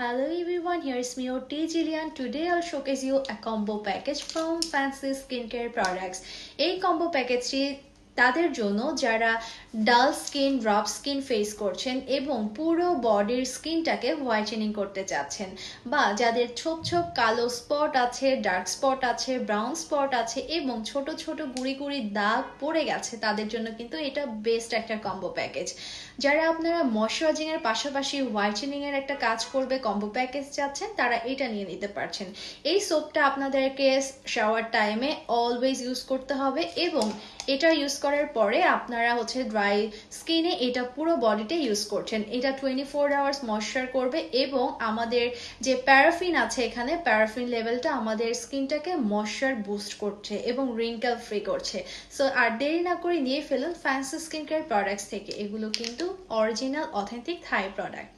Hello everyone, here is me OT Jillian. Today I'll showcase you a combo package from Fancy Skincare Products. A combo package তাদের জন্য যারা ডাল skin Rauf skin face করছেন এবং পুরো বডির স্কিনটাকে হোয়াইটেনিং করতে চাচ্ছেন বা যাদের ছোপ ছোপ কালো স্পট আছে ডার্ক স্পট আছে ব্রাউন স্পট আছে এবং ছোট ছোট গুড়ি গুড়ি দাগ পড়ে গেছে, তাদের জন্য কিন্তু এটা বেস্ট একটা কম্বো প্যাকেজ যারা আপনারা ময়শ্চারাইজিং এর পাশাপাশি হোয়াইটেনিং এর একটা কাজ করবে কম্বো প্যাকেজ চাচ্ছেন, তারা এটা নিয়ে নিতে পারছেন। এই সোপটা আপনাদেরকে শাওয়ার টাইমে অলওয়েজ ইউজ করতে হবে এবং এটা ইউজ করার পরে আপনারা হচ্ছে ড্রাই স্কিনে এটা পুরো বডিতে ইউজ করছেন। এটা টোয়েন্টি ফোর আওয়ার্স ময়শ্চার করবে এবং আমাদের যে প্যারাফিন আছে এখানে প্যারাফিন লেভেলটা আমাদের স্কিনটাকে ময়শ্চার বুস্ট করছে এবং রিঙ্কেল ফ্রি করছে। সো আর দেরি না করে নিয়ে ফেলুন ফ্যান্সি স্কিন কেয়ার প্রোডাক্টস থেকে। এগুলো কিন্তু অরিজিনাল অথেন্টিক থাই প্রোডাক্ট